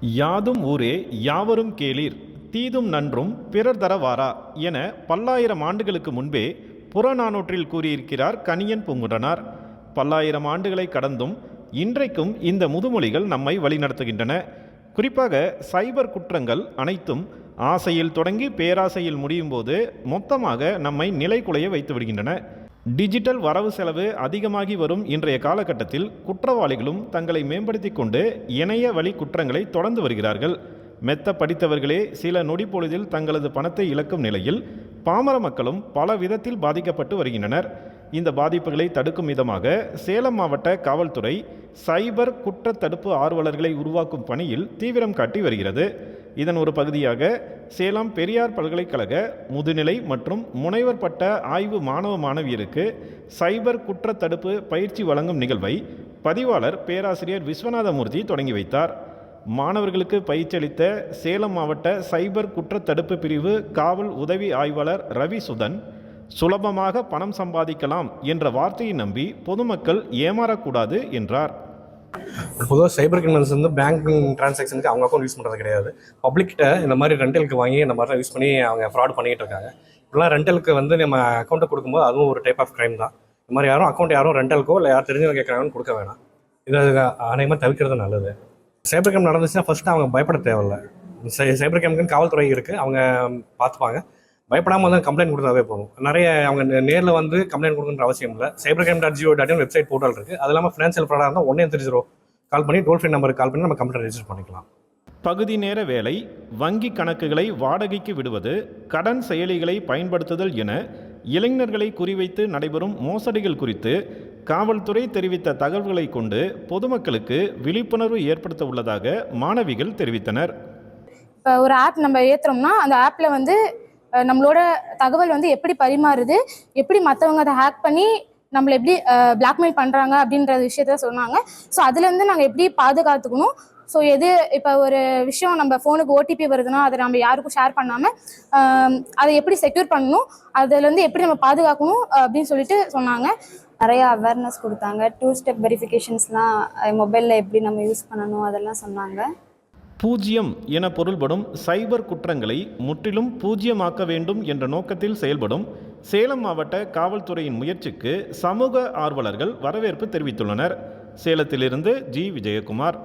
யாதும் ஊரே யாவரும் கேளீர் தீதும் நன்றும் பிறர் தரவாரா என பல்லாயிரம் ஆண்டுகளுக்கு முன்பே புறநானூற்றில் கூறியிருக்கிறார் கனியன் பூங்குடனார். பல்லாயிரம் ஆண்டுகளை கடந்தும் இன்றைக்கும் இந்த முதுமொழிகள் நம்மை வழிநடத்துகின்றன. குறிப்பாக சைபர் குற்றங்கள் அனைத்தும் ஆசையில் தொடங்கி பேராசையில் முடியும் போது மொத்தமாக நம்மை நிலைக்குலைய வைத்து விடுகின்றன டிஜிட்டல் வரவு செலவு அதிகமாகி வரும் இன்றைய காலகட்டத்தில் குற்றவாளிகளும் தங்களை மேம்படுத்தி கொண்டு இணைய வழி குற்றங்களை தொடர்ந்து வருகிறார்கள். மெத்த படித்தவர்களே சில நொடி பொழுதில் தங்களது பணத்தை இழக்கும் நிலையில் பாமர மக்களும் பல விதத்தில் பாதிக்கப்பட்டு வருகின்றனர். இந்த பாதிப்புகளை தடுக்கும் விதமாக சேலம் மாவட்ட காவல்துறை சைபர் குற்ற தடுப்பு ஆர்வலர்களை உருவாக்கும் பணியில் தீவிரம் காட்டி வருகிறது. இதன் ஒரு பகுதியாக சேலம் பெரியார் பல்கலைக்கழக முதுநிலை மற்றும் முனைவர் பட்ட ஆய்வு மாணவ மாணவியருக்கு சைபர் குற்ற தடுப்பு பயிற்சி வழங்கும் நிகழ்வை பதிவாளர் பேராசிரியர் விஸ்வநாதமூர்த்தி தொடங்கி வைத்தார். மாணவர்களுக்கு பயிற்சி அளித்த சேலம் மாவட்ட சைபர் குற்ற தடுப்பு பிரிவு காவல் உதவி ஆய்வாளர் ரவி சுதன் சுலபமாக பணம் சம்பாதிக்கலாம் என்ற வார்த்தையை நம்பி பொதுமக்கள் ஏமாறக்கூடாது என்றார். பொதுவாக சைபர் கிரிமினல்ஸ் வந்து பேங்கிங் டிரான்சாக்ஷனுக்கு அவங்க அக்கௌண்ட் யூஸ் பண்ணுறது கிடையாது. பப்ளிக்கிட்ட இந்த மாதிரி ரெண்டலுக்கு வாங்கி இந்த மாதிரிலாம் யூஸ் பண்ணி அவங்க ஃப்ராட் பண்ணிகிட்டு இருக்காங்க. இப்படிலாம் ரெண்டலுக்கு வந்து நம்ம அக்கௌண்ட்டை கொடுக்கும்போது அதுவும் ஒரு டைப் ஆஃப் க்ரைம் தான். இந்த மாதிரி யாரும் அக்கௌண்ட் யாரும் ரெண்டலுக்கோ இல்லை யார் தெரிஞ்சவங்க கேட்குறாங்கன்னு கொடுக்க வேணாம். இது அநேகமாக தவிர்க்கிறது நல்லது. சைபர் கிரைம் நடந்துச்சுன்னா ஃபஸ்ட்டு அவங்க பயப்பட தேவையில்ல. சை- சைபர் கிரைமுக்குன்னு காவல்துறை இருக்குது அவங்க பார்த்துப்பாங்க. பயப்படாமல் வந்து கம்ப்ளைண்ட் கொடுத்தாவே போதும். நிறைய அவங்க நேரில் வந்து கம்ப்ளைண்ட் கொடுக்கணுன்ற அவசியம் இல்லை. Cyber crime dot G O dot website portal இருக்குது அது இல்லாமல் ஃபினான்ஷியல் ஃப்ராடாக இருந்தால் ஒன்னே த்ரீ ஜீரோ கால் பண்ணி டோல் ஃப்ரீ நம்பருக்கு கால் பண்ணி நம்ம கம்ப்ளைண்ட் ரெஜிஸ்டர் பண்ணிக்கலாம். பகுதி நேர வேலை வங்கி கணக்குகளை வாடகைக்கு விடுவது கடன் செயலிகளை பயன்படுத்துதல் என இளைஞர்களை குறிவைத்து நடைபெறும் மோசடிகள் குறித்து காவல்துறை தெரிவித்த தகவல்களை கொண்டு பொதுமக்களுக்கு விழிப்புணர்வு ஏற்படுத்த உள்ளதாக மாணவிகள் தெரிவித்தனர். இப்போ ஒரு ஆப் நம்ம ஏற்றுறோம்னா அந்த ஆப்பில் வந்து நம்மளோட தகவல் வந்து எப்படி பரிமாறுது எப்படி மற்றவங்க அதை ஹேக் பண்ணி நம்மளை எப்படி பிளாக்மெயில் பண்ணுறாங்க அப்படின்ற விஷயத்த சொன்னாங்க. ஸோ அதுலேருந்து நாங்கள் எப்படி பாதுகாத்துக்கணும்? ஸோ எது இப்போ ஒரு விஷயம் நம்ம ஃபோனுக்கு ஓடிபி வருதுன்னா அதை நம்ம யாருக்கும் ஷேர் பண்ணாமல் அதை எப்படி செக்யூர் பண்ணணும்? அதுலேருந்து எப்படி நம்ம பாதுகாக்கணும் அப்படின்னு சொல்லிட்டு சொன்னாங்க. நிறைய அவேர்னஸ் கொடுத்தாங்க. டூ ஸ்டெப் வெரிஃபிகேஷன்ஸ்லாம் மொபைலில் எப்படி நம்ம யூஸ் பண்ணணும் அதெல்லாம் சொன்னாங்க. பூஜ்யம் என பொருள்படும் சைபர் குற்றங்களை முற்றிலும் பூஜ்யமாக்க வேண்டும் என்ற நோக்கத்தில் செயல்படும் சேலம் மாவட்ட காவல்துறையின் முயற்சிக்கு சமூக ஆர்வலர்கள் வரவேற்பு தெரிவித்துள்ளனர். சேலத்திலிருந்து ஜி. விஜயகுமார்.